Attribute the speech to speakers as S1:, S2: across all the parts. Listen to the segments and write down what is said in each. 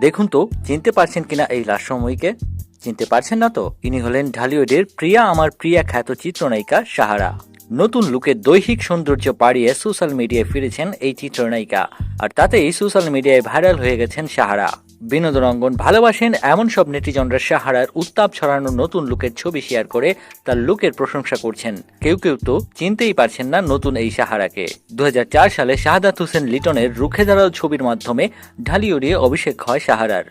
S1: দেখুন তো, চিনতে পারছেন কিনা এই লাস্যময়ীকে? চিনতে পারছেন না তো? ইনি হলেন ঢালিউডের প্রিয়া, আমার প্রিয়া খ্যাত চিত্রনায়িকা সাহারা। নতুন লুকে দৈহিক সৌন্দর্য পাড়িয়ে সোশ্যাল মিডিয়ায় ফিরেছেন এই চিত্রনায়িকা। আর তাতেই সোশ্যাল মিডিয়ায় ভাইরাল হয়ে গেছেন সাহারা। বিনোদন অঙ্গন ভালোবাসেন এমন সব নেটিজনরা সাহারার উত্তাপ ছড়ানো নতুন লুকের ছবি শেয়ার করে তার লুকের প্রশংসা করছেন। কেউ কেউ তো চিনতেই পারছেন না নতুন এই সাহারাকে। দু হাজার চার সালে শাহাদাত হোসেন লিটনের রুখে দাঁড়াও ছবির মাধ্যমে ঢালিউডে অভিষেক হয় সাহারার।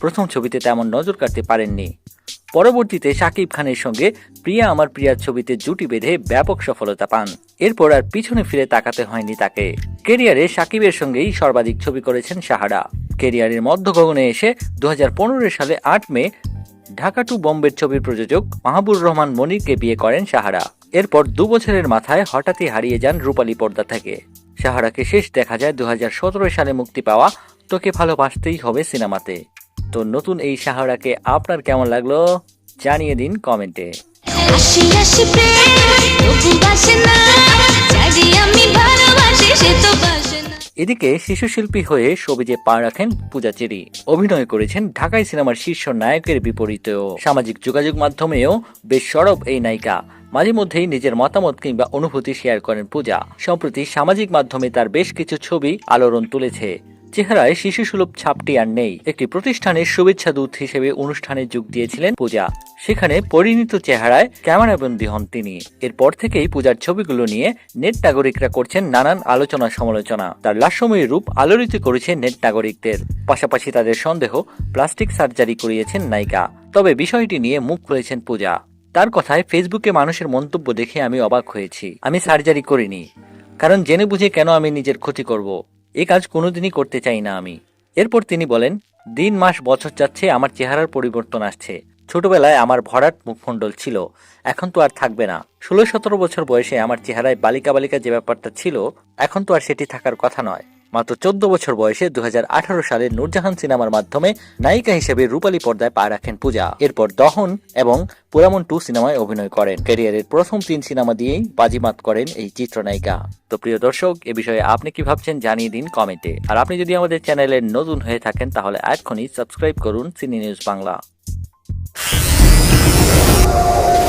S1: প্রথম ছবিতে তেমন নজর কাটতে পারেননি। পরবর্তীতে শাকিব খানের সঙ্গে প্রিয়া আমার প্রিয়ার ছবিতে জুটি বেঁধে ব্যাপক সফলতা পান। এরপর আর পিছনে ফিরে তাকাতে হয়নি তাকে। কেরিয়ারে শাকিবের সঙ্গেই সর্বাধিক ছবি করেছেন সাহারা। কেরিয়ারের মধ্যগগনে এসে দু সালে আট মে ঢাকা টু বম্বের ছবির প্রযোজক মাহবুর রহমান মনিরকে বিয়ে করেন সাহারা। এরপর দু বছরের মাথায় হঠাৎই হারিয়ে যান রূপালী পর্দা থেকে। সাহারাকে শেষ দেখা যায় দু হাজার সতেরো সালে মুক্তি পাওয়া তোকে ভালোবাসতেই হবে সিনেমাতে। তো নতুন এই সাহারাকে আপনার কেমন লাগল জানিয়ে দিন কমেন্টে। এদিকে শিশু শিল্পী হয়ে সবিজে পা রাখেন পূজা চেরি। অভিনয় করেছেন ঢাকাই সিনেমার শীর্ষ নায়কের বিপরীতেও। সামাজিক যোগাযোগ মাধ্যমেও বেশ সরব এই নায়িকা। মাঝে মধ্যেই নিজের মতামত কিংবা অনুভূতি শেয়ার করেন পূজা। সম্প্রতি সামাজিক মাধ্যমে তার বেশ কিছু ছবি আলোড়ন তুলেছে। চেহারায় শিশু সুলভ ছাপটি আর নেই। একটি প্রতিষ্ঠানের শুভেচ্ছা দূত হিসেবে অনুষ্ঠানে যোগ দিয়েছিলেন পূজা। সেখানে পরিণত চেহারায় ক্যামেরাবন্দি হন তিনি। এরপর থেকেই পূজার ছবিগুলো নিয়ে নেট নাগরিকরা করছেন নানান আলোচনা সমালোচনা। তার লাস্যময়ী রূপ আলোড়িত করেছে নেট নাগরিকদের। পাশাপাশি তাদের সন্দেহ প্লাস্টিক সার্জারি করিয়েছেন নায়িকা। তবে বিষয়টি নিয়ে মুখ খুলেছেন পূজা। তার কথায় ফেসবুকে মানুষের মন্তব্য দেখে আমি অবাক হয়েছি। আমি সার্জারি করিনি। কারণ জেনে বুঝে কেন আমি নিজের ক্ষতি করব? এ কাজ কোনোদিনই করতে চাই না আমি। এরপর তিনি বলেন, দিন, মাস, বছর যাচ্ছে, আমার চেহারার পরিবর্তন আসছে। ছোটবেলায় আমার ভরাট মুখমণ্ডল ছিল। এখন তো আর থাকবে না। ষোলো সতেরো বছর বয়সে আমার চেহারায় বালিকা বালিকা যে ব্যাপারটা ছিল, এখন তো আর সেটি থাকার কথা নয়। মাত্র চোদ্দ বছর বয়সে দু হাজার আঠারো সালে নূরজাহান সিনেমার মাধ্যমে নায়িকা হিসেবে রূপালী পর্দায় পা রাখেন পূজা। এরপর দহন এবং পুরামন টু সিনেমায় অভিনয় করেন। ক্যারিয়ারের প্রথম তিন সিনেমা দিয়েই বাজিমাত করেন এই চিত্রনায়িকা। তো প্রিয় দর্শক, এ বিষয়ে আপনি কি ভাবছেন জানিয়ে দিন কমেন্টে। আর আপনি যদি আমাদের চ্যানেলে নতুন হয়ে থাকেন, তাহলে এক্ষুনি সাবস্ক্রাইব করুন সিনি নিউজ বাংলা। Bye.